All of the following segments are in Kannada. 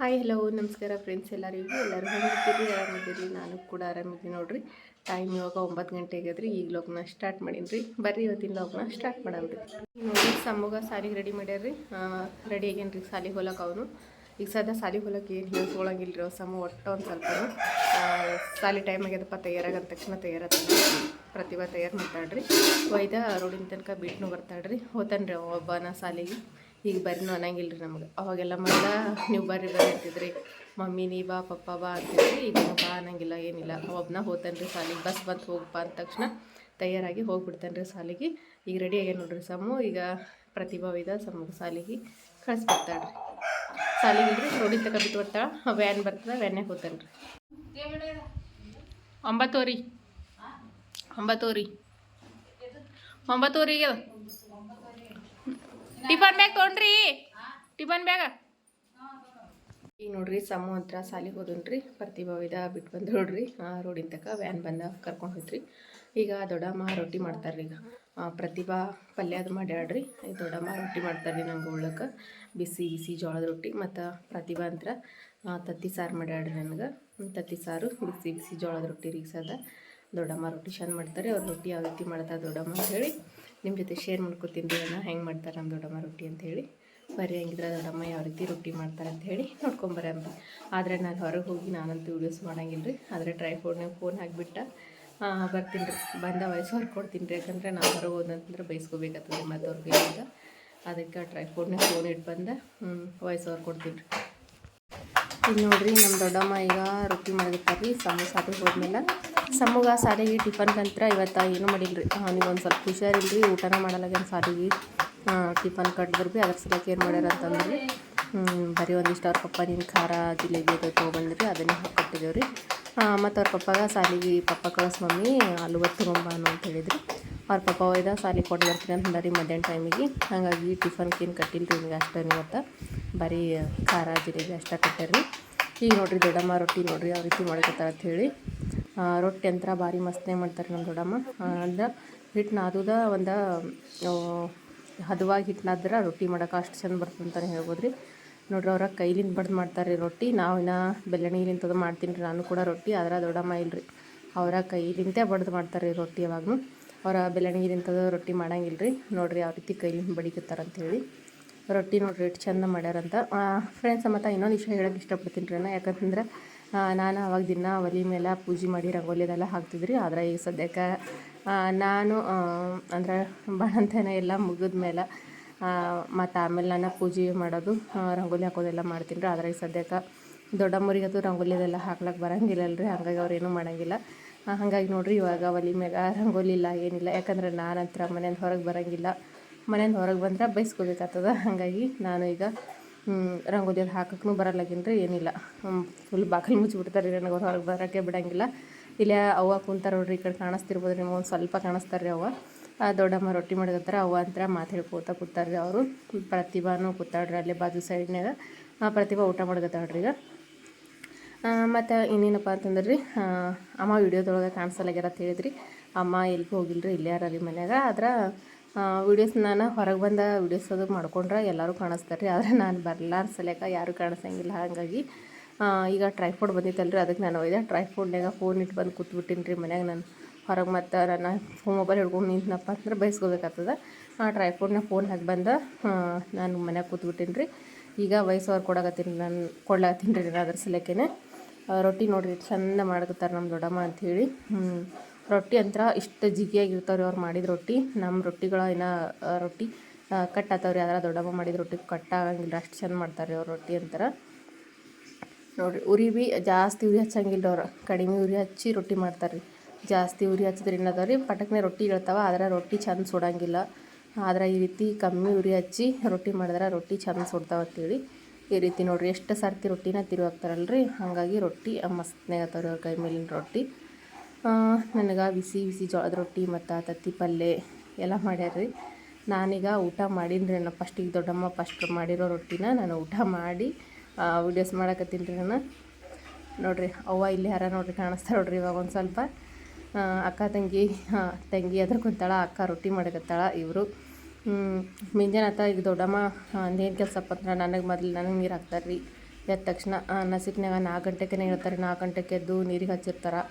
ಹಾಯ್ ಹಲೋ ನಮಸ್ಕಾರ ಫ್ರೆಂಡ್ಸ್ ಎಲ್ಲರಿಗೂ ಎಲ್ಲರೂ ಹೇಗಿದ್ದೀರಿ? ಆರಾಮಿದ್ದೀರಿ? ನಾನು ಕೂಡ ಆರಾಮಿದ್ದೀನಿ ನೋಡಿರಿ. ಟೈಮ್ ಇವಾಗ ಒಂಬತ್ತು ಗಂಟೆ ಆಗ್ಯದ್ರಿ, ಈಗ ಲೋಗ್ನ ಸ್ಟಾರ್ಟ್ ಮಾಡೀನಿ ರೀ ಬರ್ರಿ ಇವತ್ತಿನ ಲೋಗ್ನ ಸ್ಟಾರ್ಟ್ ಮಾಡಮ್ರಿ ನೋಡಿ ಸಮ್ಮಗ ಸಾಲಿಗೆ ರೆಡಿ ಮಾಡ್ಯಾರ್ರಿ. ರೆಡಿ ಆಗ್ಯಾನ ರೀ ಸಾಲಿಗೆ ಹೋಲಕ್ಕೆ ಅವನು. ಈಗ ಸದ್ಯ ಸಾಲಿಗೆ ಹೋಲಕ್ಕೆ ಏನು ಹೇಳ್ಕೊಳಂಗಿಲ್ಲ ರೀ ಸಮ ಒಟ್ಟು ಒಂದು ಸ್ವಲ್ಪ ಸಾಲಿ ಟೈಮ್ ಆಗ್ಯದಪ್ಪ, ತಯಾರಾಗದ ತಕ್ಷಣ ತಯಾರಾದ ಪ್ರತಿಭಾ ತಯಾರು ಮಾಡ್ತಾಳ್ರಿ. ಒಯ್ದ ರೋಡಿನ ತನಕ ಬಿಟ್ನು ಬರ್ತಾಳ್ರಿ. ಹೋತಾನ್ರಿ ಒಬ್ಬನ ಸಾಲಿಗೆ. ಈಗ ಬರ್ರಿನೂ ಅನ್ನಂಗಿಲ್ಲ ರೀ ನಮ್ಗೆ. ಅವಾಗೆಲ್ಲ ಮಾಡ ನೀವು ಬರ್ರಿ ಬರ್ರಿ ಅಂತಿದ್ರಿ. ಮಮ್ಮಿ, ನೀ ಬಾ, ಪಪ್ಪ ಬಾ ಅಂತಿದ್ರಿ. ಈಗ ಬಾ ಅನ್ನಂಗಿಲ್ಲ, ಏನಿಲ್ಲ. ಒಬ್ಬನ ಹೋತಾನೆ ರೀ ಸಾಲಿಗೆ. ಬಸ್ ಬಂತು ಹೋಗಪ್ಪ ಅಂದ ತಕ್ಷಣ ತಯಾರಾಗಿ ಹೋಗ್ಬಿಡ್ತಾನೆ ರೀ ಸಾಲಿಗೆ. ಈಗ ರೆಡಿ ಆಗ್ಯಾನ ನೋಡ್ರಿ ಸಮ್ಮು ಈಗ ಪ್ರತಿಭಾ ಇದ ಸಮ್ಮಗೆ ಸಾಲಿಗೆ ಕಳಿಸ್ಬಿಡ್ತಾಳ್ರಿ. ಸಾಲಿಗೆ ಇಲ್ರಿ ರೋಡಿ ತಕ ಬಿಟ್ಟು ಬರ್ತಾಳ ವ್ಯಾನ್ ಬರ್ತದ ವ್ಯಾನ್ಯಾಗ ಹೋಗ್ತಾನೆ ರೀ ಒಂಬತ್ತೂರಿ ಒಂಬತ್ತೂರಿಗೆ ಟಿಫನ್ ಬ್ಯಾಗ್ ತೊಗೊಂಡ್ರಿ. Tiffin bag. ಈಗ ನೋಡ್ರಿ ಸಮು ಹತ್ರ ಸಾಲಿಗೆ ಹೋದನ್ರಿ. ಪ್ರತಿಭಾವಿದ ಬಿಟ್ಟು ಬಂದು ನೋಡ್ರಿ. ರೋಡಿನ ತಕ ವ್ಯಾನ್ ಬಂದ ಕರ್ಕೊಂಡು ಹೋಯ್ತ್ರಿ. ಈಗ ದೊಡ್ಡಮ್ಮ ರೊಟ್ಟಿ ಮಾಡ್ತಾರ್ರಿ ಈಗ. ಪ್ರತಿಭಾ ಪಲ್ಯ ಅದು ಮಾಡ್ಯಾಡ್ರಿ ಈಗ ದೊಡ್ಡಮ್ಮ ರೊಟ್ಟಿ ಮಾಡ್ತಾರ್ರಿ ನಂಗೆ ಉಳ್ಳಕ್ಕೆ ಬಿಸಿ ಬಿಸಿ ಜೋಳದ ರೊಟ್ಟಿ ಮತ್ತು ಪ್ರತಿಭಾ ಅಂತ ತತ್ತಿ ಸಾರು ಮಾಡ್ಯಾಡ್ರಿ ನನಗೆ. ತತ್ತಿ ಸಾರು ಬಿಸಿ ಬಿಸಿ ಜೋಳದ ರೊಟ್ಟಿ ರೀ ಸದ ದೊಡ್ಡಮ್ಮ ರೊಟ್ಟಿ ಚೆಂದ ಮಾಡ್ತಾರೆ. ಅವ್ರು ರೊಟ್ಟಿ ಯಾವ ರೀತಿ ಮಾಡ್ತಾರೆ ದೊಡ್ಡಮ್ಮ ಅಂತ ಹೇಳಿ ನಿಮ್ಮ ಜೊತೆ ಶೇರ್ ಮಾಡ್ಕೊತೀನಿ ಅಣ್ಣ. ಹೆಂಗೆ ಮಾಡ್ತಾರೆ ನಮ್ಮ ದೊಡ್ಡಮ್ಮ ರೊಟ್ಟಿ ಅಂತ ಹೇಳಿ. ಹಂಗಿದ್ರೆ ದೊಡ್ಡಮ್ಮ ಯಾವ ರೀತಿ ರೊಟ್ಟಿ ಮಾಡ್ತಾರೆ ಅಂತ ಹೇಳಿ ನೋಡ್ಕೊಂಬರ್ರಿ ಅಂತ ಆದರೆ ನಾನು ಹೊರಗೆ ಹೋಗಿ ನಾನಂತೂ ವೀಡಿಯೋಸ್ ಮಾಡೋಂಗಿಲ್ಲ ರೀ. ಆದರೆ ಟ್ರೈ ಫೋನ್ಯಾಗ ಫೋನ್ ಹಾಕಿಬಿಟ್ಟ ಬರ್ತೀನಿ ರೀ. ಬಂದ ವಯಸ್ಸು ಹೊರಗೆ ಕೊಡ್ತೀನಿ ರೀ. ಯಾಕಂದ್ರೆ ನಾನು ಹೊರಗೆ ಹೋದಂತಂದ್ರೆ ಬೈಸ್ಕೋಬೇಕಾಗ್ತದೆ ಮತ್ತು ಅವ್ರಿಗೆ ಅಂತ. ಅದಕ್ಕೆ ಟ್ರೈ ಫೋನ್ಯಾಗ ಫೋನ್ ಇಟ್ಟು ಬಂದ ವಯಸ್ಸು ಹೊರಗೆ ಕೊಡ್ತೀನಿ ರೀ. ಈಗ ನೋಡಿರಿ ನಮ್ಮ ದೊಡ್ಡಮ್ಮ ಈಗ ರೊಟ್ಟಿ ಮಾಡಿರ್ತಾರೆ. ರೀ ಸಮ ಸಾಲಿಗೆ ಹೋದ್ಮೇಲೆ ಸಮ್ಮಗ ಸಾರಿಗೆ ಟಿಫನ್ಗಂತ್ರ ಇವತ್ತು ಏನು ಮಾಡಿಲ್ರಿ? ಒಂದು ಸ್ವಲ್ಪ ಹುಷಾರಿಲ್ರಿ, ಊಟನ ಮಾಡಲಾಗೇನು ಸಾರಿಗೆ ಟಿಫನ್ ಕಟ್ಟಿದ್ರು ಭೀ ಅದ್ರ ಸಲಕ್ಕೆ ಏನು ಮಾಡ್ಯಾರ ಅಂತಂದ್ರೆ ಬರೀ ಒಂದಿಷ್ಟು ಅವ್ರ ಪಪ್ಪ ನಿನ್ನ ಖಾರ, ಜಿಲೇಬಿ ಅದು ತೊಗೊಬಂದ್ರಿ, ಅದನ್ನೇ ಹಾಕ್ಕೊಟ್ಟಿದ್ದೇವೆ ರೀ ಮತ್ತು ಅವ್ರ ಪಪ್ಪಾಗ ಸಾಲಿಗೆ ಪಪ್ಪ ಕಳಿಸ್ ಮಮ್ಮಿ ಅಲ್ಲಿ ಅನ್ನೋ ಅಂತ ಹೇಳಿದ್ರಿ. ಅವ್ರ ಪಪ್ಪ ಒಯ್ದ ಸಾಲಿಗೆ ಕೊಟ್ಟು ಬರ್ತೀನಿ ಅಂತ ರೀ ಮಧ್ಯಾಹ್ನ ಟೈಮಿಗೆ ಹಾಗಾಗಿ ಟಿಫನ್ಗೆ ಏನು ಕಟ್ಟಿಲ್ಲ ರೀ ನಿಮಗೆ ಅಷ್ಟೇ ಇವತ್ತು ಬರೀ ಖಾರ, ಜಿಲೇಬಿ ಅಷ್ಟೇ ಕಟ್ಟಾರ್ರಿ ಈಗ ನೋಡ್ರಿ ದೊಡ್ಡಮ್ಮ ರೊಟ್ಟಿ ನೋಡಿರಿ, ಯಾವ ರೀತಿ ಮಾಡ್ಕೊತಾರೆ ಅಂತ ಹೇಳಿ. ರೊಟ್ಟಿ ಅಂತರ ಭಾರಿ ಮಸ್ತ್ನೇ ಮಾಡ್ತಾರೆ ನಮ್ಮ ದೊಡ್ಡಮ್ಮ. ಅಂದ್ರೆ ಹಿಟ್ಟು ನಾದುದ ಒಂದು ಹದವಾಗಿ ಹಿಟ್ಟು ನಾದ್ರೆ ರೊಟ್ಟಿ ಮಾಡೋಕೆ ಅಷ್ಟು ಚಂದ ಬರ್ತದೆ ಅಂತಲೇ ಹೇಳ್ಬೋದು ರೀ ನೋಡ್ರಿ ಅವ್ರ ಕೈಲಿಂದ ಬಡ್ದು ಮಾಡ್ತಾರೆ ರೊಟ್ಟಿ. ನಾವು ಇನ್ನು ಬೆಲ್ಲಣಿಲಿಂತದ ಮಾಡ್ತೀನಿ ರೀ ನಾನು ಕೂಡ ರೊಟ್ಟಿ, ಆದ್ರೆ ದೊಡ್ಡಮ್ಮ ಇಲ್ರಿ. ಅವರ ಕೈಲಿಂತೆ ಬಡ್ದು ಮಾಡ್ತಾರೆ ರೀ ರೊಟ್ಟಿ ಯಾವಾಗೂ ಅವರ ಬೆಲ್ಲಣಿಲಿಂತದ ರೊಟ್ಟಿ ಮಾಡಂಗಿಲ್ಲ ರೀ ನೋಡ್ರಿ ಯಾವ ರೀತಿ ಕೈಲಿಂದ ಬಡಿಕತ್ತಾರ ಅಂತೇಳಿ. ರೊಟ್ಟಿ ನೋಡ್ರಿ ಎಷ್ಟು ಚಂದ ಮಾಡ್ಯಾರಂತ. ಫ್ರೆಂಡ್ಸ್ ಮತ್ತು ಇನ್ನೊಂದು ವಿಷಯ ಹೇಳೋಕ್ಕೆ ಇಷ್ಟಪಡ್ತೀನಿ ರೀ ನಾನು ಯಾಕಂತಂದ್ರೆ ನಾನು ಅವಾಗ ದಿನ ಒಲೆ ಮೇಲೆ ಪೂಜೆ ಮಾಡಿ ರಂಗೋಲಿ ಅದೆಲ್ಲ ಹಾಕ್ತಿದ್ರಿ. ಆದರೆ ಈಗ ಸದ್ಯಕ್ಕೆ ನಾನು ಅಂದರೆ ಬಾಣಂತನ ಎಲ್ಲ ಮುಗಿದ ಮೇಲೆ ಮತ್ತು ಆಮೇಲೆ ನಾನು ಪೂಜೆ ಮಾಡೋದು ರಂಗೋಲಿ ಹಾಕೋದೆಲ್ಲ ಮಾಡ್ತೀನಿ ರೀ ಆದರೆ ಈಗ ಸದ್ಯಕ್ಕೆ ದೊಡ್ಡಮ್ಮರಿಗೆ ಅದು ರಂಗೋಲಿ ಅದೆಲ್ಲ ಹಾಕ್ಲಕ್ಕೆ ಬರಂಗಿಲ್ಲ ರೀ ಹಂಗಾಗಿ ಅವ್ರೇನು ಮಾಡೋಂಗಿಲ್ಲ. ಹಾಗಾಗಿ ನೋಡಿರಿ ಇವಾಗ ಒಲೆ ಮ್ಯಾಗ ರಂಗೋಲಿ ಇಲ್ಲ, ಏನಿಲ್ಲ. ಯಾಕಂದ್ರೆ ಹತ್ರ ಮನೆಯಿಂದ ಹೊರಗೆ ಬರೋಂಗಿಲ್ಲ. ಮನೆಯಿಂದ ಹೊರಗೆ ಬಂದ್ರೆ ಬೈಸ್ಕೋಬೇಕಾಗ್ತದ. ಹಾಗಾಗಿ ನಾನು ಈಗ ರಂಗೋಲಿ ಹಾಕಕ್ಕೂ ಬರಲ್ಲಾಗಿನ್ ರೀ ಏನಿಲ್ಲ. ಫುಲ್ ಬಾಗಿಲು ಮುಚ್ಚಿಬಿಡ್ತಾರೆ ರೀ ನನಗೆ ಹೊರಗೆ ಬರೋಕ್ಕೆ ಬಿಡಂಗಿಲ್ಲ. ಇಲ್ಲೇ ಅವ್ವ ಕುಂತಾರ ನೋಡ್ರಿ, ಈ ಕಡೆ ಕಾಣಿಸ್ತಿರ್ಬೋದು ನಿಮ್ಗೆ ಒಂದು ಸ್ವಲ್ಪ ಕಾಣಿಸ್ತಾರೆ ರೀ ಅವ್ವ. ದೊಡ್ಡಮ್ಮ ರೊಟ್ಟಿ ಮಾಡಿರ್ತಾರೆ ಅವ್ವ ಅಂತ ಮಾತು ಹೇಳ್ಕೋತ ಕೂತಾರೆ ಅವರು. ಪ್ರತಿಭಾನು ಕೂತಾಡ್ರಿ ಅಲ್ಲೇ ಬಾಜು ಸೈಡ್ನಾಗ ಪ್ರತಿಭಾ ಊಟ ಮಾಡ್ಕತ್ತಾಳ್ರಿ ಈಗ. ಮತ್ತು ಇನ್ನೇನಪ್ಪ ಅಂತಂದ್ರೆ ರೀ ಅಮ್ಮ ವಿಡಿಯೋದೊಳಗೆ ಅಂತ ಹೇಳಿದ್ರಿ. ಅಮ್ಮ ಎಲ್ಲಿಗೂ ಹೋಗಿಲ್ಲ ರೀ ಇಲ್ಲೇ ರೀ ಮನ್ಯಾಗ. ಆದ್ರೆ ವಿಡಿಯೋಸ್ ನಾನು ಹೊರಗೆ ಬಂದ ವೀಡಿಯೋಸ್ ಅದು ಮಾಡ್ಕೊಂಡ್ರೆ ಎಲ್ಲರೂ ಕಾಣಿಸ್ತಾರೆ ಆದರೆ ನಾನು ಬರ್ಲಾರ ಸಲಕ ಯಾರೂ ಕಾಣಿಸಂಗಿಲ್ಲ. ಹಾಗಾಗಿ ಈಗ ಟ್ರೈಫೋಡ್ ಬಂದಿತ್ತಲ್ಲ ರೀ ಅದಕ್ಕೆ ನಾನು ಒಯ್ದೆ. ಟ್ರೈಫೋಡ್ನಾಗ ಫೋನ್ ಇಟ್ಟು ಬಂದು ಕೂತ್ಬಿಟ್ಟಿನಿ ರೀ ಮನ್ಯಾಗ ನಾನು. ಹೊರಗೆ ಮತ್ತು ನನ್ನ ಮೊಬೈಲ್ ಹಿಡ್ಕೊಂಡು ನಿಂತನಪ್ಪ ಅಂದ್ರೆ ಬಯಸ್ಕೋಬೇಕಾಗ್ತದೆ ಆ ಟ್ರೈಫೋಡ್ನಾಗ ಫೋನ್ ಹಾಕಿ ಬಂದ ನಾನು ಮನ್ಯಾಗ ಕೂತ್ಬಿಟ್ಟಿನಿ ರೀ ಈಗ ವಯಸ್ಸವ್ರು ಕೊಡಕತ್ತೀನಿ ನಾನು, ಕೊಡ್ಲಾಕತ್ತೀನಿ ರೀ ಅದ್ರ ಸಲಕೇನೆ ರೊಟ್ಟಿ ನೋಡಿರಿ, ಚಂದ ಮಾಡ್ಕೊತಾರೆ ನಮ್ಮ ದೊಡ್ಡಮ್ಮ ಅಂಥೇಳಿ ರೊಟ್ಟಿ ಅಂತರ ಇಷ್ಟು ಜಿಗಿಯಾಗಿರ್ತಾವ್ರಿ ಅವ್ರು ಮಾಡಿದ ರೊಟ್ಟಿ. ನಮ್ಮ ರೊಟ್ಟಿಗಳ ಇನ್ನು ರೊಟ್ಟಿ ಕಟ್ ಆತಾವ್ರಿ ಆದ್ರೆ ದೊಡ್ಡಮ್ಮ ಮಾಡಿದ ರೊಟ್ಟಿ ಕಟ್ ಆಗಂಗಿಲ್ಲ ಅಷ್ಟು ಚೆಂದ ಮಾಡ್ತಾರೆ ಅವ್ರು ರೊಟ್ಟಿ ಅಂತಾರೆ. ನೋಡಿರಿ, ಉರಿ ಭೀ ಜಾಸ್ತಿ ಉರಿ ಹಚ್ಚಂಗಿಲ್ಲ ಅವ್ರು. ಕಡಿಮೆ ಉರಿ ಹಚ್ಚಿ ರೊಟ್ಟಿ ಮಾಡ್ತಾರೆ ರೀ ಜಾಸ್ತಿ ಉರಿ ಹಚ್ಚಿದ್ರೆ ಏನದ ರೀ ಪಟಕ್ನೆ ರೊಟ್ಟಿ ಇಳ್ತಾವ ಆದ್ರೆ ರೊಟ್ಟಿ ಚಂದ ಸುಡಂಗಿಲ್ಲ. ಆದ್ರೆ ಈ ರೀತಿ ಕಮ್ಮಿ ಉರಿ ಹಚ್ಚಿ ರೊಟ್ಟಿ ಮಾಡಿದ್ರೆ ರೊಟ್ಟಿ ಚಂದ ಸುಡ್ತಾವ ಅಂತೇಳಿ ಈ ರೀತಿ ನೋಡಿರಿ. ಎಷ್ಟು ಸರ್ತಿ ರೊಟ್ಟಿನ ತಿರು ಹಾಕ್ತಾರಲ್ರಿ ಹಾಗಾಗಿ ರೊಟ್ಟಿ ಮಸ್ತ್ನೇ ಆಗ್ತಾವ್ರಿ ಅವ್ರ ಕೈ ಮೇಲಿನ ರೊಟ್ಟಿ. ನನಗೆ ಬಿಸಿ ಬಿಸಿ ಜೋಳದ ರೊಟ್ಟಿ ಮತ್ತು ತತ್ತಿ ಪಲ್ಯ ಎಲ್ಲ ಮಾಡ್ಯಾರ್ರಿ. ನಾನೀಗ ಊಟ ಮಾಡೀನಿ ರೀ ನಾನು ಫಸ್ಟಿಗೆ ದೊಡ್ಡಮ್ಮ ಫಸ್ಟ್ ಮಾಡಿರೋ ರೊಟ್ಟಿನ ನಾನು ಊಟ ಮಾಡಿ ವಿಡಿಯೋಸ್ ಮಾಡಕತ್ತೀನಿ ರೀ ನಾನು ನೋಡಿರಿ, ಅವ್ವ ಇಲ್ಲಿ ಯಾರ ನೋಡ್ರಿ ಕಾಣಿಸ್ತಾ ನೋಡ್ರಿ ಇವಾಗ ಒಂದು ಸ್ವಲ್ಪ. ಅಕ್ಕ ತಂಗಿ ತಂಗಿ ಅದ್ರ ಕುಂತಾಳ, ಅಕ್ಕ ರೊಟ್ಟಿ ಮಾಡಕತ್ತಾಳ, ಇವರು. ಮುಂಜಾನೆ ಆತ ಈಗ ದೊಡ್ಡಮ್ಮ ಏನು ಕೆಲಸಪ್ಪ ಅಂದ್ರೆ ನನಗೆ ಮೊದಲು ನನಗೆ ನೀರು ಹಾಕ್ತಾರೆ ರೀ ಎದ್ದ ತಕ್ಷಣ ನಸಿಕ್ನಾಗ ನಾಲ್ಕು ಗಂಟೆಗೆ ಹೇಳ್ತಾರೆ ನಾಲ್ಕು ಗಂಟೆಗೆ ಎದ್ದು ನೀರಿಗೆ ಹಚ್ಚಿರ್ತಾರೆ.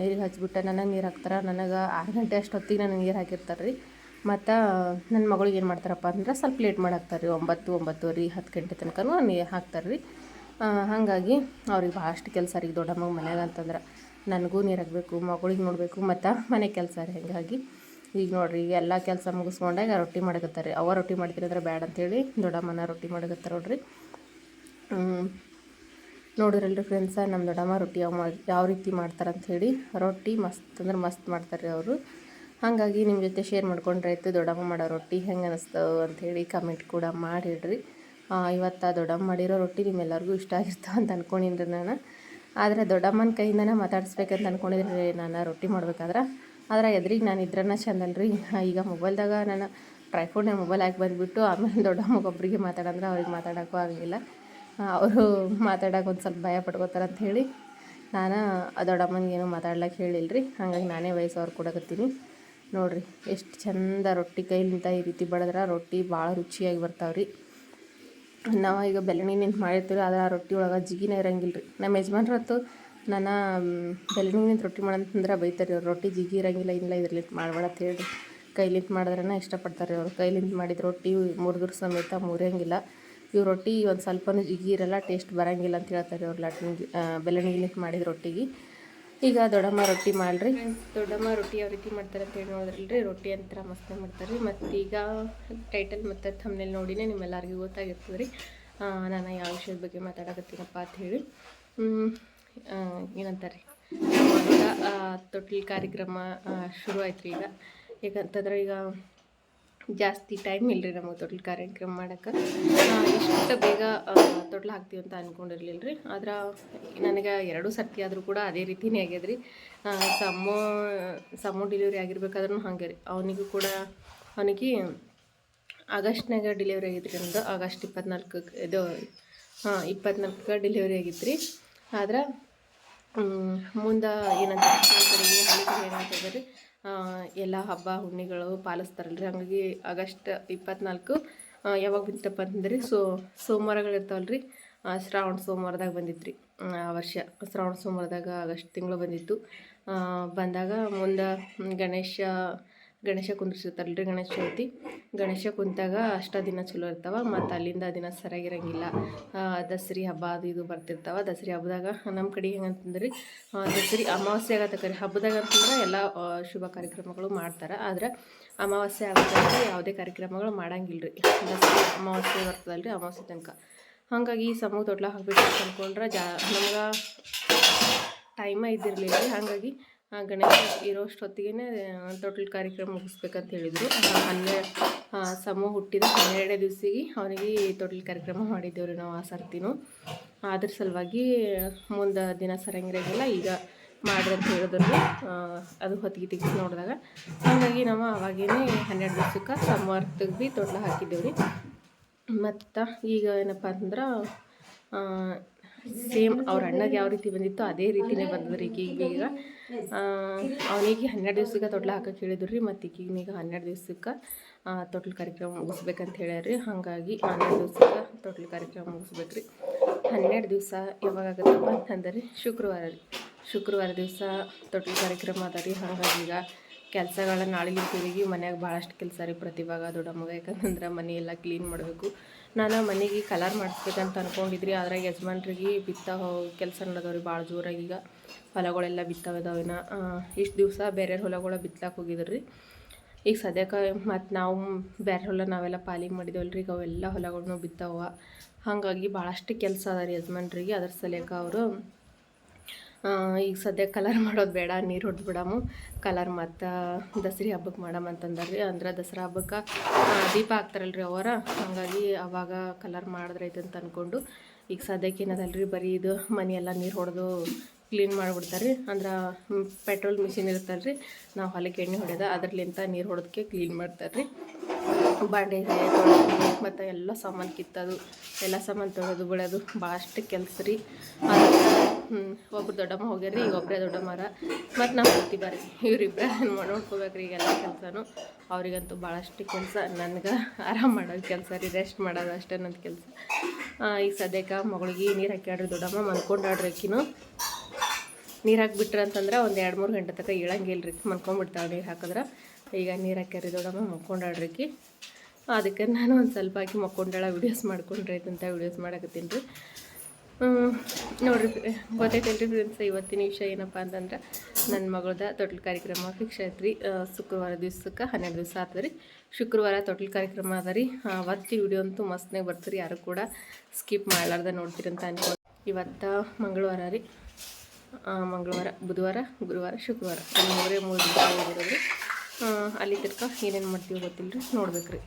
ನೀರಿಗೆ ಹಚ್ಚಿಬಿಟ್ಟೆ ನನಗೆ ನೀರು ಹಾಕ್ತಾರೆ. ನನಗೆ ಆರು ಗಂಟೆ ಅಷ್ಟೊತ್ತಿಗೆ ನನಗೆ ನೀರು ಹಾಕಿರ್ತಾರೆ ರೀ ಮತ್ತು ನನ್ನ ಮಗಳಿಗೆ ಏನು ಮಾಡ್ತಾರಪ್ಪ ಅಂದ್ರೆ ಸ್ವಲ್ಪ ಲೇಟ್ ಮಾಡಿ ಹಾಕ್ತಾರೆ ರೀ ಒಂಬತ್ತು, ಒಂಬತ್ತುವರೆ, ಹತ್ತು ಗಂಟೆ ತನಕನೂ ನೀರು ಹಾಕ್ತಾರೆ ರೀ ಹಾಗಾಗಿ ಅವ್ರಿಗೆ ಭಾಳಷ್ಟು ಕೆಲಸ ರೀ ದೊಡ್ಡಮ್ಮ ಮನ್ಯಾಗ ಅಂತಂದ್ರೆ. ನನಗೂ ನೀರು ಹಾಕಬೇಕು, ಮಗಳಿಗೆ ನೋಡಬೇಕು, ಮತ್ತು ಮನೆ ಕೆಲಸ ರೀ ಹಾಗಾಗಿ. ಈಗ ನೋಡಿರಿ, ಈಗ ಎಲ್ಲ ಕೆಲಸ ಮುಗಿಸ್ಕೊಂಡಾಗ ರೊಟ್ಟಿ ಮಾಡಕತ್ತಾರೆ ಅವ ರೊಟ್ಟಿ ಮಾಡ್ತೀರಿ ಅಂದ್ರೆ ಬ್ಯಾಡ ಅಂತೇಳಿ ದೊಡ್ಡಮ್ಮನ ರೊಟ್ಟಿ ಮಾಡಕತ್ತಾರ ನೋಡ್ರಿ. ನೋಡಿರಲ್ರಿ ಫ್ರೆಂಡ್ಸ ನಮ್ಮ ದೊಡ್ಡಮ್ಮ ರೊಟ್ಟಿ ಯಾವ ಯಾವ ರೀತಿ ಮಾಡ್ತಾರೆ ಅಂಥೇಳಿ ರೊಟ್ಟಿ ಮಸ್ತ್ ಅಂದ್ರೆ ಮಸ್ತ್ ಮಾಡ್ತಾರೆ ಅವರು. ಹಾಗಾಗಿ ನಿಮ್ಮ ಜೊತೆ ಶೇರ್ ಮಾಡ್ಕೊಂಡ್ರೆ ಆಯಿತು ದೊಡ್ಡಮ್ಮ ಮಾಡೋ ರೊಟ್ಟಿ ಹೆಂಗೆ ಅನ್ನಿಸ್ತವೆ ಅಂಥೇಳಿ ಕಮೆಂಟ್ ಕೂಡ ಮಾಡಿಡ್ರಿ ಇವತ್ತು ದೊಡ್ಡಮ್ಮ ಮಾಡಿರೋ ರೊಟ್ಟಿ ನಿಮ್ಮೆಲ್ಲರಿಗೂ ಇಷ್ಟ ಆಗಿರ್ತಾವೆ ಅಂತ ಅಂದ್ಕೊಂಡಿನ್ರಿ ನಾನು. ಆದರೆ ದೊಡ್ಡಮ್ಮನ ಕೈಯಿಂದನೇ ಮಾತಾಡಿಸ್ಬೇಕಂತ ಅಂದ್ಕೊಂಡಿದ್ರಿ ನಾನು ರೊಟ್ಟಿ ಮಾಡ್ಬೇಕಾದ್ರೆ. ಆದ್ರೆ ಎದ್ರಿಗೆ ನಾನು ಇದ್ರನ್ನ ಚಂದಲ್ರಿ. ಈಗ ಮೊಬೈಲ್ದಾಗ ನಾನು ಟ್ರೈಫೋನ್ ಮೊಬೈಲ್ ಹಾಕಿ ಬಂದುಬಿಟ್ಟು ಆಮೇಲೆ ದೊಡ್ಡಮ್ಮಗೊಬ್ಬರಿಗೆ ಮಾತಾಡಂದ್ರೆ ಅವ್ರಿಗೆ ಮಾತಾಡೋಕ್ಕೂ ಆಗಲಿಲ್ಲ. ಅವರು ಮಾತಾಡೋಕೆ ಒಂದು ಸ್ವಲ್ಪ ಭಯ ಪಡ್ಕೋತಾರೆ ಅಂತ ಹೇಳಿ ನಾನು ದೊಡ್ಡಮ್ಮನಿಗೆ ಏನೂ ಮಾತಾಡ್ಲಿಕ್ಕೆ ರೀ ಹಾಗಾಗಿ ನಾನೇ ವಯಸ್ಸವ್ರು ಕೊಡಕತ್ತೀನಿ ನೋಡಿರಿ, ಎಷ್ಟು ಚಂದ ರೊಟ್ಟಿ ಕೈಲಿಂದ ಈ ರೀತಿ ಬಡದ್ರೆ ರೊಟ್ಟಿ ಭಾಳ ರುಚಿಯಾಗಿ ಬರ್ತಾವೆ ರೀ ನಾವು ಈಗ ಬೆಲ್ಲಣಿ ನಿಂತು ಮಾಡಿರ್ತೀವಿ ಆದರೆ ಆ ರೊಟ್ಟಿ ಒಳಗೆ ಜಿಗಿನ ಇರಂಗಿಲ್ಲ ರೀ ನಮ್ಮ ಯಜಮಾನ್ರತ್ತು ನಾನು ಬೆಲ್ಲಣಿ ನಿಂತು ರೊಟ್ಟಿ ಮಾಡಂತಂದ್ರೆ ಬೈತಾರೆ, ಅವ್ರು ರೊಟ್ಟಿ ಜಿಗಿ ಇರಂಗಿಲ್ಲ, ಇಲ್ಲ ಇದ್ರಲ್ಲಿಂತ ಮಾಡಬೇಡ ಅಂತ ಹೇಳಿ ಕೈಲಿಂತ ಮಾಡಿದ್ರೇ ಇಷ್ಟಪಡ್ತಾರೆ ಅವರು. ಕೈಲಿಂತ ಮಾಡಿದ ರೊಟ್ಟಿ ಮುರಿದ್ರು ಸಮೇತ ಮುರಿಯಂಗಿಲ್ಲ. ಇವು ರೊಟ್ಟಿ ಒಂದು ಸ್ವಲ್ಪನೂ ಇರಲ್ಲ ಟೇಸ್ಟ್ ಬರೋಂಗಿಲ್ಲ ಅಂತ ಹೇಳ್ತಾರೆ ಅವ್ರು ಲಾಟಿನ ಬೆಲ್ಲಣಿಲಿಂತ ಮಾಡಿದ ರೊಟ್ಟಿಗೆ. ಈಗ ದೊಡ್ಡಮ್ಮ ರೊಟ್ಟಿ ಮಾಡಿರಿ. ದೊಡ್ಡಮ್ಮ ರೊಟ್ಟಿ ಯಾವ ರೀತಿ ಮಾಡ್ತಾರೆ ಅಂತ ಹೇಳಿ ನೋಡಿದ್ರಲ್ರಿ, ರೊಟ್ಟಿ ಅಂತ ಮಸ್ತ್ ಮಾಡ್ತಾರೆ ರೀ ಮತ್ತು ಈಗ ಟೈಟಲ್ ಮತ್ತು ಥಮ್ನೇಲ್ ನೋಡಿನೇ ನಿಮ್ಮೆಲ್ಲರಿಗೂ ಗೊತ್ತಾಗಿರ್ತದೆ ರೀ ನಾನು ಯಾವ ವಿಷಯದ ಬಗ್ಗೆ ಮಾತಾಡಕತ್ತೀನಪ್ಪ ಅಂತ ಹೇಳಿ. ಏನಂತಾರೆ ತೊಟ್ಟಿಲ್ ಕಾರ್ಯಕ್ರಮ ಶುರು ಆಯ್ತು ರೀ ಈಗ. ಯಾಕಂತಂದ್ರೆ ಈಗ ಜಾಸ್ತಿ ಟೈಮ್ ಇಲ್ಲರಿ ನಮಗೆ ತೊಟ್ಲು ಕಾರ್ಯಕ್ರಮ ಮಾಡೋಕೆ ಎಷ್ಟು ಬೇಗ ತೊಟ್ಲು ಹಾಕ್ತೀವಿ ಅಂತ ಅಂದ್ಕೊಂಡಿರ್ಲಿಲ್ಲ ರೀ ಆದ್ರೆ, ನನಗೆ ಎರಡು ಸರ್ತಿ ಆದರೂ ಕೂಡ ಅದೇ ರೀತಿನೇ ರೀ ಸಮ್ಮು ಸಮ್ಮು ಡೆಲಿವರಿ ಆಗಿರ್ಬೇಕಾದ್ರೂ ಹಾಗೆ ರೀ. ಅವನಿಗೂ ಕೂಡ, ಅವನಿಗೆ ಆಗಸ್ಟ್ನಾಗ ಡೆಲಿವರಿ ಆಗಿದ್ರಿ ನಮ್ಮದು ಆಗಸ್ಟ್ ಇಪ್ಪತ್ನಾಲ್ಕು, ಇದು ಹಾಂ ಇಪ್ಪತ್ನಾಲ್ಕು ಡೆಲಿವರಿ ಆಗಿತ್ತು ರೀ ಆದ್ರೆ ಮುಂದೆ ಏನಂತ ಏನಂತ ರೀ? ಎಲ್ಲ ಹಬ್ಬ, ಹುಣ್ಣಿಗಳು ಪಾಲಿಸ್ತಾರಲ್ರಿ. ಹಾಗಾಗಿ ಆಗಸ್ಟ್ ಇಪ್ಪತ್ನಾಲ್ಕು ಯಾವಾಗ ಬಂತಪ್ಪ ಅಂತಂದ್ರೆ ಸೋ, ಸೋಮವಾರಗಳು ರೀ ಶ್ರಾವಣ ಸೋಮವಾರದಾಗ ಬಂದಿತ್ತು ರೀ ಆ ವರ್ಷ ಶ್ರಾವಣ ಸೋಮವಾರದಾಗ ಆಗಸ್ಟ್ ತಿಂಗಳು ಬಂದಿತ್ತು. ಬಂದಾಗ ಮುಂದೆ ಗಣೇಶ ಗಣೇಶ ಕುಂದ್ರಿಸಿರ್ತಾರಲ್ರಿ ಗಣೇಶ ಚೌತಿ. ಗಣೇಶ ಕುಂತಾಗ ಅಷ್ಟ ದಿನ ಚಲೋ ಇರ್ತಾವ ಮತ್ತು ಅಲ್ಲಿಂದ ದಿನ ಸರಿಯಾಗಿರಂಗಿಲ್ಲ. ದಸರಿ ಹಬ್ಬ ಅದು ಇದು ಬರ್ತಿರ್ತಾವ. ದಸರಿ ಹಬ್ಬದಾಗ ನಮ್ಮ ಕಡೆ ಹೆಂಗಂತಂದ್ರೆ ದಸರಿ ಅಮಾವಾಸ್ಯೆ ಆಗತ್ತಕ್ಕರಿ ಹಬ್ಬದಾಗ ಅಂತಂದ್ರೆ ಎಲ್ಲ ಶುಭ ಕಾರ್ಯಕ್ರಮಗಳು ಮಾಡ್ತಾರೆ. ಆದ್ರೆ ಅಮಾವಾಸ್ಯೆ ಆಗೋದಾಗ ಯಾವುದೇ ಕಾರ್ಯಕ್ರಮಗಳು ಮಾಡಂಗಿಲ್ಲ ರೀ ದಸರಿ ಅಮಾವಾಸ್ಯೆ ಬರ್ತದಲ್ರಿ ಅಮಾವಾಸ್ಯೆ ತನಕ. ಹಾಗಾಗಿ ಸಮೂಹ ತೊಟ್ಲ ಹಾಕ್ಬೇಕು ಅಂತ ಅಂದ್ಕೊಂಡ್ರೆ ಜಾ, ನಮ್ಗೆ ಟೈಮ ಇದ್ದಿರಲಿಲ್ಲ ಹಾಗಾಗಿ ಗಣೇಶ ಇರೋಷ್ಟೊತ್ತಿಗೆ ತೊಟ್ಲು ಕಾರ್ಯಕ್ರಮ ಮುಗಿಸ್ಬೇಕಂತ ಹೇಳಿದರು. ಹನ್ನೆರಡು ಸಮೂಹ ಹುಟ್ಟಿದ ಹನ್ನೆರಡನೇ ದಿವಸಿಗೆ ಅವನಿಗೆ ತೊಟ್ಲು ಕಾರ್ಯಕ್ರಮ ಮಾಡಿದ್ದೇವೆ ರೀ ನಾವು ಆ ಸರ್ತಿನೂ. ಅದ್ರ ಸಲುವಾಗಿ ಮುಂದೆ ದಿನ ಸರಂಗಿರಂಗಿಲ್ಲ ಈಗ ಮಾಡ್ರಿ ಅಂತ ಹೇಳಿದ್ರು. ಅದು ಹೊತ್ತಿಗೆ ತೆಗ್ಸಿ ನೋಡಿದಾಗ ಹಾಗಾಗಿ ನಾವು ಅವಾಗೇನೆ ಹನ್ನೆರಡು ದಿವ್ಸಕ್ಕೆ ಸೋಮವಾರ ತೆಗ್ದು ತೊಟ್ಲು ಹಾಕಿದ್ದೇವೆ ರೀ ಮತ್ತು ಈಗ ಏನಪ್ಪ ಅಂತಂದ್ರೆ ಸೇಮ್ ಅವ್ರ ಅಣ್ಣಗೆ ಯಾವ ರೀತಿ ಬಂದಿತ್ತು ಅದೇ ರೀತಿನೇ ಬಂದದ್ರಿ ಈಗ. ಈಗ ಅವನಿಗೆ ಹನ್ನೆರಡು ದಿವ್ಸಕ್ಕೆ ತೊಟ್ಲ ಹಾಕಕ್ಕೆ ಹೇಳಿದ್ರು ರೀ ಮತ್ತು ಈಗ ಹನ್ನೆರಡು ದಿವ್ಸಕ್ಕೆ ತೊಟ್ಲು ಕಾರ್ಯಕ್ರಮ ಮುಗಿಸ್ಬೇಕಂತ ಹೇಳ್ಯಾರ. ಹಾಗಾಗಿ ಹನ್ನೆರಡು ದಿವ್ಸಕ್ಕೆ ತೊಟ್ಲು ಕಾರ್ಯಕ್ರಮ ಮುಗಿಸ್ಬೇಕು ರೀ ಹನ್ನೆರಡು ದಿವಸ ಯಾವಾಗ ಆಗುತ್ತಪ್ಪ ಅಂತಂದ್ರೆ ಶುಕ್ರವಾರ ರೀ. ಶುಕ್ರವಾರ ದಿವಸ ತೊಟ್ಲು ಕಾರ್ಯಕ್ರಮ ಅದ ರೀ. ಹಾಗಾಗಿ ಈಗ ಕೆಲಸಗಳ ನಾಳೆಗೆ ತಿರುಗಿ ಮನ್ಯಾಗ ಭಾಳಷ್ಟು ಕೆಲಸ ರೀ ಪ್ರತಿಭಾಗ ದೊಡ್ಡಮ್ಮಗ ಯಾಕಂತಂದ್ರೆ ಮನೆ ಎಲ್ಲ ಕ್ಲೀನ್ ಮಾಡಬೇಕು. ನಾನು ಮನೆಗೆ ಕಲರ್ ಮಾಡಿಸ್ಬೇಕಂತ ಅನ್ಕೊಂಡಿದ್ರಿ ಆದರೆ ಯಜಮಾನ್ರಿಗೆ ಬಿತ್ತ ಕೆಲಸ ನಡೆದವ್ರಿ ಭಾಳ ಜೋರಾಗಿ ಈಗ. ಹೊಲಗಳೆಲ್ಲ ಬಿತ್ತವಿದಾವಿನ ಇಷ್ಟು ದಿವಸ ಬೇರೆ ಹೊಲಗಳ ಬಿತ್ತಕ್ಕೆ ಹೋಗಿದ್ರಿ. ಈಗ ಸದ್ಯಕ್ಕೆ ಮತ್ತು ನಾವು ಬೇರೆ ಹೊಲ ನಾವೆಲ್ಲ ಪಾಲಿಂಗ್ ಮಾಡಿದೇವಲ್ರಿ, ಈಗ ಅವೆಲ್ಲ ಹೊಲಗಳ್ನು ಬಿತ್ತವ ಹಾಗಾಗಿ ಭಾಳಷ್ಟು ಕೆಲಸ ಅದ ರೀ ಯಜಮಾನ್ರಿಗೆ. ಅದ್ರ ಸಲಿಯಕ್ಕೆ ಅವರು ಈಗ ಸದ್ಯ ಕಲರ್ ಮಾಡೋದು ಬೇಡ, ನೀರು ಹೊಡೆದು ಬಿಡಮು ಕಲರ್ ಮತ್ತು ದಸರಿ ಹಬ್ಬಕ್ಕೆ ಮಾಡಮ್ ಅಂತಂದ್ರಿ ಅಂದ್ರೆ ದಸರಾ ಹಬ್ಬಕ್ಕೆ ದೀಪ ಹಾಕ್ತಾರಲ್ರಿ ಅವರ. ಹಾಗಾಗಿ ಅವಾಗ ಕಲರ್ ಮಾಡಿದ್ರೈತೆ ಅಂತ ಅಂದ್ಕೊಂಡು ಈಗ ಸದ್ಯಕ್ಕೆ ಏನದಲ್ರಿ, ಬರೀ ಇದು ಮನೆಯೆಲ್ಲ ನೀರು ಹೊಡೆದು ಕ್ಲೀನ್ ಮಾಡಿಬಿಡ್ತಾರೆ ರೀ ಅಂದ್ರೆ ಪೆಟ್ರೋಲ್ ಮಿಷಿನ್ ಇರುತ್ತಲ್ರಿ, ನಾವು ಹೊಲಕ್ಕೆ ಎಣ್ಣೆ ಹೊಡೆದ ಅದ್ರಲಿಂತ ನೀರು ಹೊಡೆದಕ್ಕೆ ಕ್ಲೀನ್ ಮಾಡ್ತಾರೆ ರೀ ಬಾಂಡೆ ಮತ್ತು ಎಲ್ಲ ಸಾಮಾನು ಕಿತ್ತದು, ಎಲ್ಲ ಸಾಮಾನು ತೊಳೆದು ಬಿಡೋದು ಭಾಳಷ್ಟು ಕೆಲಸ ರೀ. ಹ್ಞೂ ಒಬ್ರು ದೊಡ್ಡಮ್ಮ ಹೋಗ್ಯಾರ ಈಗ ಒಬ್ಬರೇ ದೊಡ್ಡಮ್ಮರ ಮತ್ತು ನಾವು ಹೋಗ್ತೀವಿ ಬರ್ರಿ. ಮಾಡ್ಕೋಬೇಕ್ರಿ ಈಗ ಈಗೆಲ್ಲ ಕೆಲಸನೂ. ಅವರಿಗಂತೂ ಭಾಳಷ್ಟು ಕೆಲಸ, ನನಗೆ ಆರಾಮ್ ಮಾಡೋದು ಕೆಲಸ ರೀ ರೆಸ್ಟ್ ಮಾಡೋದು ಅಷ್ಟೇ ನನ್ನ ಕೆಲಸ. ಈಗ ಸದ್ಯಕ್ಕೆ ಮಗಳಿಗೆ ನೀರು ಹಾಕ್ಯಾಡ್ರಿ ದೊಡ್ಡಮ್ಮ ಮನ್ಕೊಂಡಾಡ್ರಿ ಆಕಿನೂ. ನೀರು ಹಾಕ್ಬಿಟ್ರೆ ಅಂತಂದ್ರೆ ಒಂದು ಎರಡು ಮೂರು ಗಂಟೆ ತನಕ ಇಳಂಗಿಲ್ಲ ರೀ ಮನ್ಕೊಂಡ್ಬಿಡ್ತಾವೆ ನೀರು ಹಾಕಿದ್ರೆ. ಈಗ ನೀರು ಹಾಕ್ಯಾರಿ ದೊಡ್ಡಮ್ಮ ಮಕ್ಕೊಂಡಾಡ್ರಿಕಿ ಅದಕ್ಕೆ ನಾನು ಒಂದು ಸ್ವಲ್ಪ ಹಾಕಿ ಮಕ್ಕೊಂಡಾಳ ವೀಡಿಯೋಸ್ ಮಾಡ್ಕೊಂಡ್ರೆ ಅಂತ ವೀಡಿಯೋಸ್ ಮಾಡಕತ್ತೀನಿ ರೀ. ನೋಡಿರಿ ಗೊತ್ತೈತಲ್ರಿ ಫ್ರೆಂಡ್ಸ್ ಇವತ್ತಿನ ವಿಷಯ ಏನಪ್ಪ ಅಂತಂದ್ರೆ ನನ್ನ ಮಗಳದ ತೊಟ್ಲು ಕಾರ್ಯಕ್ರಮ ಫಿಕ್ಸ್ ಆಯ್ತು ರೀ ಶುಕ್ರವಾರ ದಿವ್ಸಕ್ಕೆ ಹನ್ನೆರಡು ದಿವಸ ಆತದ ರೀ. ಶುಕ್ರವಾರ ತೊಟ್ಲು ಕಾರ್ಯಕ್ರಮ ಅದ ರೀ. ಅವತ್ತಿ ವಿಡಿಯೋ ಅಂತೂ ಮಸ್ತ್ನಾಗ ಬರ್ತೀರಿ. ಯಾರು ಕೂಡ ಸ್ಕಿಪ್ ಮಾಡಲಾರ್ದ ನೋಡ್ತೀರಿ ಅಂತ ಅನ್ಕೊಂಡು. ಇವತ್ತು ಮಂಗಳವಾರ ರೀ. ಮಂಗಳವಾರ, ಬುಧವಾರ, ಗುರುವಾರ, ಶುಕ್ರವಾರ. ಮೂರೇ ಮೂರು ದಿವಸ ಹೋಗಿರೋದು ಅಲ್ಲಿ ತನಕ ಏನೇನು ಮಾಡ್ತೀವಿ ಗೊತ್ತಿಲ್ಲ ರೀ ನೋಡ್ಬೇಕು ರೀ